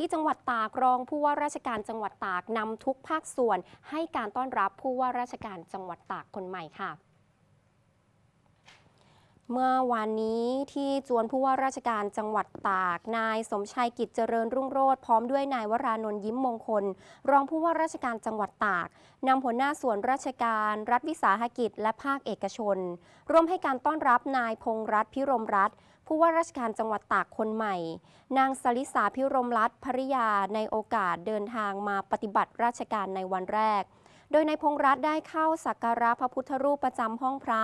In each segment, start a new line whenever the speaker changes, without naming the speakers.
ที่จังหวัดตากรองผู้ว่าราชการจังหวัดตากนำทุกภาคส่วน ให้การต้อนรับผู้ว่าราชการจังหวัดตากคนใหม่ค่ะ เมื่อวานนี้ที่จวนผู้ว่าราชการจังหวัดตาก นายสมชัยกิจเจริญรุ่งโรจน์พร้อมด้วยนายวรานนท์ยิ้มมงคล รองผู้ว่าราชการจังหวัดตากนำหัวหน้าส่วนราชการ รัฐวิสาหกิจ และภาคเอกชน ร่วมให้การต้อนรับนายพงรัตน์พิรมรัตน์ผู้ว่าราชการจังหวัดตากคนใหม่ นางสลิสาพิรมรัตน์ภริยาในโอกาสเดินทางมาปฏิบัติราชการในวันแรก โดยนายพงษ์รัตน์ได้เข้าสักการะพระพุทธรูปประจำห้องพระ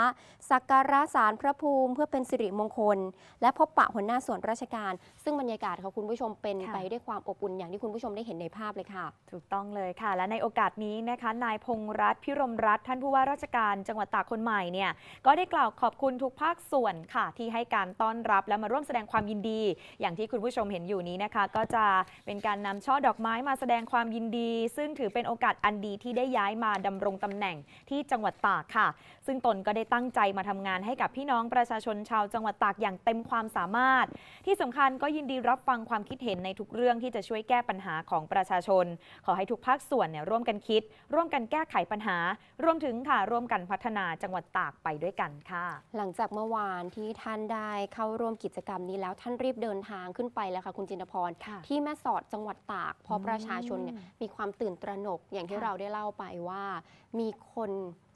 สักการะสารพระภูมิเพื่อเป็นสิริมงคล และพบปะหัวหน้าส่วนราชการ ซึ่งบรรยากาศค่ะคุณผู้ชมเป็น
ค่ะ
ไปด้วยความอบอุ่นอย่างที่คุณผู้ชมได้เห็นในภาพเลยค่ะ
ถูกต้องเลยค่ะ และในโอกาสนี้นะคะนายพงษ์รัตน์พิรมรัตน์ท่านผู้ว่าราชการจังหวัดตากคนใหม่เนี่ยก็ได้กล่าวขอบคุณทุกภาคส่วนค่ะ ที่ให้การต้อนรับและมาร่วมแสดงความยินดี อย่างที่คุณผู้ชมเห็นอยู่นี้นะคะ ก็จะเป็นการนำช่อดอกไม้มาแสดงความยินดี ซึ่งถือเป็นโอกาสอันดีที่ได้ย้ายมาดำรงตำแหน่งที่จังหวัดตากค่ะ ซึ่งตนก็ได้ตั้งใจมาทำงานให้กับพี่น้องประชาชนชาวจังหวัดตากอย่างเต็มความสามารถ ที่สำคัญก็ยินดีรับฟังความคิดเห็นในทุกเรื่องที่จะช่วยแก้ปัญหาของประชาชน ขอให้ทุกภาคส่วนเนี่ยร่วมกันคิด ร่วมกันแก้ไขปัญหา รวมถึงค่ะร่วมกันพัฒนาจังหวัดตากไปด้วยกันค่ะ
หลังจากเมื่อวานที่ท่านได้เข้าร่วมกิจกรรมนี้แล้วท่านรีบเดินทางขึ้นไปแล้วค่ะคุณจินพร
ค่ะ
ที่แม่สอดจังหวัดตาก เพราะ
อืม
ประชาชนเนี่ยมีความตื่นตระหนกอย่างที่
ค่ะ
เราได้เล่าไปว่ามีคน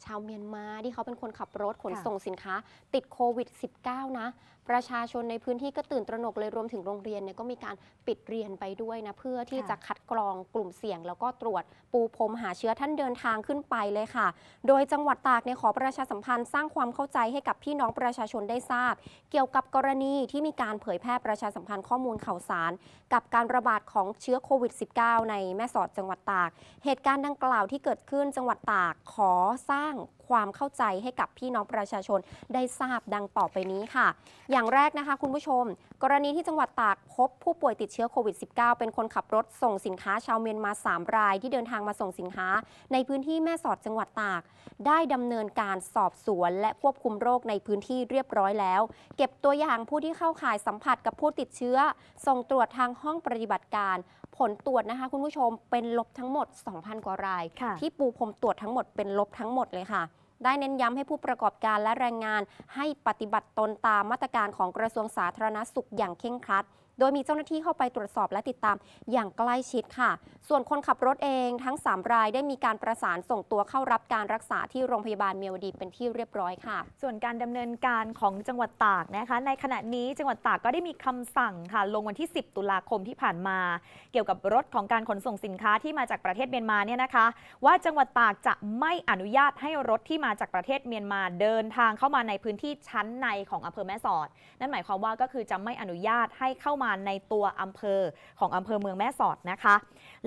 ชาวเมียนมาที่เขาเป็นคนขับรถขน
ค่ะ
ส่งสินค้า ติดโควิด -19 นะ ประชาชนในพื้นที่ก็ตื่นตระหนกเลยรวมถึงโรงเรียนเนี่ยก็มีการปิดเรียนไปด้วยนะ เพื่อที่
ค่ะ
จะคัดกรองกลุ่มเสี่ยง แล้วก็ตรวจปูพรมหาเชื้อท่านเดินทางขึ้นไปเลยค่ะ โดยจังหวัดตากเนี่ยขอประชาสัมพันธ์สร้างความเข้าใจให้กับพี่น้องประชาชนได้ทราบ เกี่ยวกับกรณีที่มีการเผยแพร่ประชาสัมพันธ์ข้อมูลข่าวสาร กับการระบาดของเชื้อโควิด -19 ในแม่สอดจังหวัดตาก เหตุการณ์ดังกล่าวที่เกิดขึ้นจังหวัดตากขอสร้าางความเข้าใจให้กับพี่น้องประชาชนได้ทราบดังต่อไปนี้ค่ะ อย่างแรกนะคะคุณผู้ชม กรณีที่จังหวัดตากพบผู้ป่วยติดเชื้อโควิด -19 เป็นคนขับรถส่งสินค้าชาวเมียนมา 3 รายที่เดินทางมาส่งสินค้า ในพื้นที่แม่สอดจังหวัดตาก ได้ดำเนินการสอบสวน และควบคุมโรคในพื้นที่เรียบร้อยแล้ว เก็บตัวอย่างผู้ที่เข้าข่ายสัมผัสกับผู้ติดเชื้อ ส่งตรวจทางห้องปฏิบัติการ ผลตรวจนะคะ คุณผู้ชมเป็นลบทั้งหมด 2,000 กว่าราย
ค่ะ
ที่ปูพรมตรวจทั้งหมดเป็นลบทั้งหมดเลยค่ะ ได้เน้นย้ำให้ผู้ประกอบการและแรงงาน ให้ปฏิบัติตนตามมาตรการของกระทรวงสาธารณสุขอย่างเคร่งครัด โดยมีเจ้าหน้าที่เข้าไปตรวจสอบและติดตามอย่างใกล้ชิดค่ะ ส่วนคนขับรถเองทั้ง 3 รายได้มีการประสานส่งตัวเข้ารับการรักษาที่โรงพยาบาลเมียวดีเป็นที่เรียบร้อยค่ะ
ส่วนการดำเนินการของจังหวัดตากนะคะ ในขณะนี้จังหวัดตากก็ได้มีคำสั่งค่ะ ลงวันที่ 10 ตุลาคมที่ผ่านมา เกี่ยวกับรถของการขนส่งสินค้าที่มาจากประเทศเมียนมาเนี่ยนะคะ ว่าจังหวัดตากจะไม่อนุญาตให้รถที่มาจากประเทศเมียนมาเดินทางเข้ามาในพื้นที่ชั้นในของอำเภอแม่สอด นั่นหมายความว่าก็คือจะไม่อนุญาตให้เข้ามาในตัวอำเภอของอำเภอเมืองแม่สอดนะคะ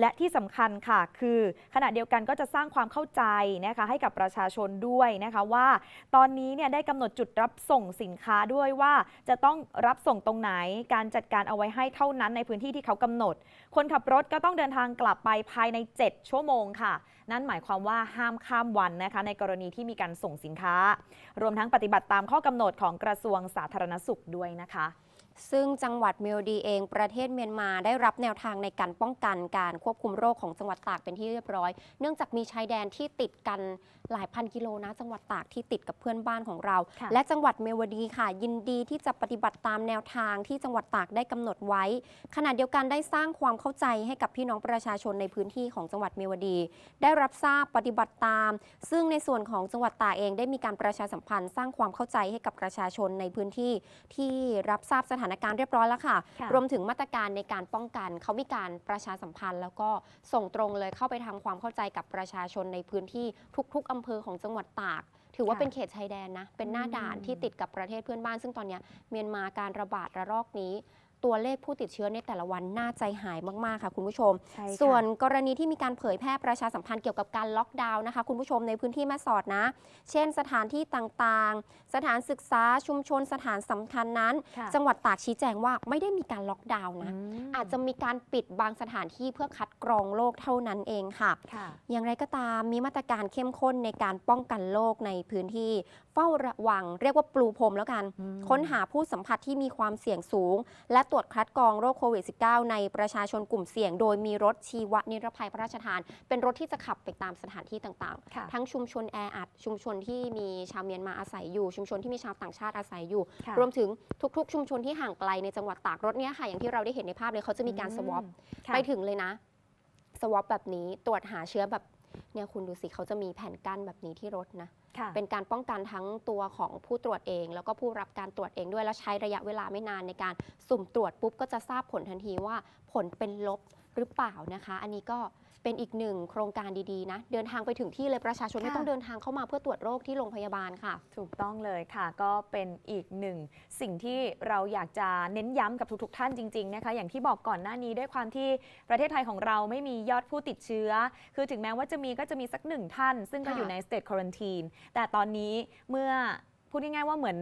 และที่สำคัญค่ะคือ ขณะเดียวกันก็จะสร้างความเข้าใจนะคะให้กับประชาชนด้วยนะคะว่า ตอนนี้เนี่ยได้กำหนดจุดรับส่งสินค้าด้วยว่าจะต้องรับส่งตรงไหนการจัดการเอาไว้ให้เท่านั้นในพื้นที่ที่เขากำหนด คนขับรถก็ต้องเดินทางกลับไปภายใน 7 ชั่วโมงค่ะนั่นหมายความว่าห้ามข้ามวันนะคะในกรณีที่มีการส่งสินค้า รวมทั้งปฏิบัติตามข้อกำหนดของกระทรวงสาธารณสุขด้วยนะคะ
ซึ่งจังหวัดเมลดีเองประเทศเมียนมาได้รับแนวทางในการป้องกันการควบคุมโรคของจังหวัดตากเป็นที่เรียบร้อย เนื่องจากมีชายแดนที่ติดกันหลายพันกิโลนะ จังหวัดตากที่ติดกับเพื่อนบ้านของเรา
ค่ะ
และจังหวัดเมวดีค่ะ ยินดีที่จะปฏิบัติตามแนวทางที่จังหวัดตากได้กำหนดไว้ ขณะเดียวกันได้สร้างความเข้าใจให้กับพี่น้องประชาชนในพื้นที่ของจังหวัดเมวดี ได้รับทราบปฏิบัติตาม ซึ่งในส่วนของจังหวัดตากเองได้มีการประชาสัมพันธ์สร้างความเข้าใจให้กับประชาชนในพื้นที่ที่รับทราบสถานการณ์เรียบร้อยแล้วค่ะ
ค่ะ
รวมถึงมาตรการในการป้องกัน เขามีการประชาสัมพันธ์ แล้วก็ส่งตรงเลยเข้าไปทำความเข้าใจกับประชาชนในพื้นที่ทุก ๆอำเภอของจังหวัดตาก ถือว่า
ค่ะ
เป็นเขตชายแดนนะ เป็นหน้า
อืม
ด่านที่ติดกับประเทศเพื่อนบ้าน ซึ่งตอนเนี้ยเมียนมาการระบาดระลอกนี้ ตัวเลขผู้ติดเชื้อในแต่ละวันน่าใจหายมาก ๆ ค่ะ คุณผู้ชม
ใช่ค่ะ
ส่วนกรณีที่มีการเผยแพร่ประชาสัมพันธ์เกี่ยวกับการล็อกดาวน์นะคะ คุณผู้ชมในพื้นที่แม่สอดนะ เช่นสถานที่ต่างๆ สถานศึกษาชุมชนสถานสำคัญนั้น
ค่ะ
จังหวัดตากชี้แจงว่าไม่ได้มีการล็อกดาวน์นะ
ม
อาจจะมีการปิดบางสถานที่เพื่อคัดกรองโรคเท่านั้นเองค่ะ
ค่ะ
อย่างไรก็ตามมีมาตรการเข้มข้นในการป้องกันโรคในพื้นที่เฝ้าระวัง เรียกว่าปลูพรมแล้วกัน
อืม
ค้นหาผู้สัมผัสที่มีความเสี่ยงสูง และตรวจคัดกรองโรคโควิด -19 ในประชาชนกลุ่มเสี่ยง โดยมีรถชีวนิรภัยพระราชทาน เป็นรถที่จะขับไปตามสถานที่ต่าง
ค่ะ
ๆทั้งชุมชนแออัด ชุมชนที่มีชาวเมียนมาอาศัยอยู่ ชุมชนที่มีชาวต่างชาติอาศัยอยู่
ค่ะ
รวมถึงทุกๆ ชุมชนที่ห่างไกลในจังหวัดตากรถเนี้ยค่ะอย่างที่เราได้เห็นในภาพเลยเขาจะมีการสวอป
ค่ะ
ไปถึงเลยนะสวอปแบบนี้ตรวจหาเชื้อแบบ เนี่ยคุณดูสิเขาจะมีแผ่นกั้นแบบนี้ที่รถนะ
ค่ะ
เป็นการป้องกันทั้งตัวของผู้ตรวจเอง แล้วก็ผู้รับการตรวจเองด้วยแล้วใช้ระยะเวลาไม่นานในการสุ่มตรวจปุ๊บก็จะทราบผลทันทีว่าผลเป็นลบหรือเปล่านะคะ อันนี้ก็ เป็นอีกหนึ่งโครงการดีๆนะ เดินทางไปถึงที่เลยประชาชนไม่
ค่ะ
ต้องเดินทางเข้ามาเพื่อตรวจโรคที่โรงพยาบาลค่ะ
ถูกต้องเลยค่ะ ก็เป็นอีกหนึ่งสิ่งที่เราอยากจะเน้นย้ำกับทุกๆ ท่านจริงๆนะคะ อย่างที่บอกก่อนหน้านี้ด้วยความที่ประเทศไทยของเราไม่มียอดผู้ติดเชื้อ คือถึงแม้ว่าจะมีก็จะมีสักหนึ่งท่าน ซึ่งก็
ค่ะ
อยู่ใน state quarantine แต่ตอนนี้เมื่อพูดง่ายๆว่าเหมือน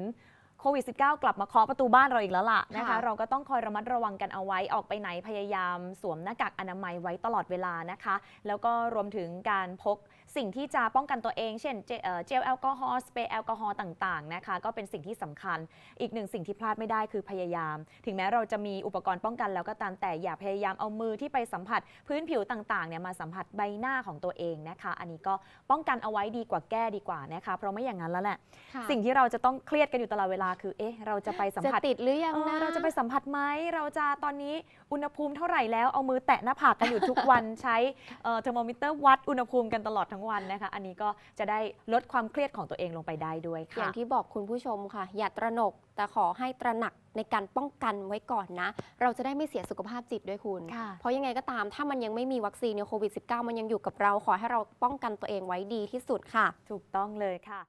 โควิด -19 กลับมาเคาะประตูบ้านเราอีกแล้วล่ะนะคะ
ค่ะ
เราก็ต้องคอยระมัดระวังกันเอาไว้ออกไปไหนพยายามสวมหน้ากากอนามัยไว้ตลอดเวลานะคะ แล้วก็รวมถึงการพกสิ่งที่จะป้องกันตัวเอง เช่นเจเอ่อเจลแอลกอฮอล์สเปรย์แอลกอฮอล์ต่างๆนะคะ ก็เป็นสิ่งที่สำคัญ อีกหนึ่งสิ่งที่พลาดไม่ได้คือพยายาม ถึงแม้เราจะมีอุปกรณ์ป้องกันแล้วก็ตามแต่อย่าพยายามเอามือที่ไปสัมผัส พื้นผิวต่างๆเนี่ยมาสัมผัสใบหน้าของตัวเองนะคะ อันนี้ก็ป้องกันเอาไว้ดีกว่าแก้ดีกว่านะคะ เพราะไม่อย่างนั้นแล้วแหละ
ค่ะ
สิ่งที่เราจะต้องเครียดกันอยู่ตลอดเวลาคือเอ๊ะเราจะไปสัม
จะ
ผัส
ติดหรือยัง
เออ
นะ
เราจะไปสัมผัสไหมเราจะตอนนี้อุณหภูมิเท่าไหร่แล้วเอามือแตะหน้าผากกันอยู่ทุกวัน ใช้เทอร์โมมิเตอร์วัดอุณหภูมิกันตลอดทั้งวันนะคะ อันนี้ก็จะได้ลดความเครียดของตัวเองลงไปได้ด้วย
อ
ค่ะ
ย่างที่บอกคุณผู้ชมค่ะ อย่าตระหนก แต่ขอให้ตระหนักในการป้องกันไว้ก่อนนะ เราจะได้ไม่เสียสุขภาพจิตด้วยคุณ
ค่ะ
เพราะยังไงก็ตามถ้ามันยังไม่มีวัคซีนเนี่ยโควิด -19 มันยังอยู่กับเรา ขอให้เราป้องกันตัวเองไว้ดีที่สุดค่ะ
ถูกต้องเลยค่ะ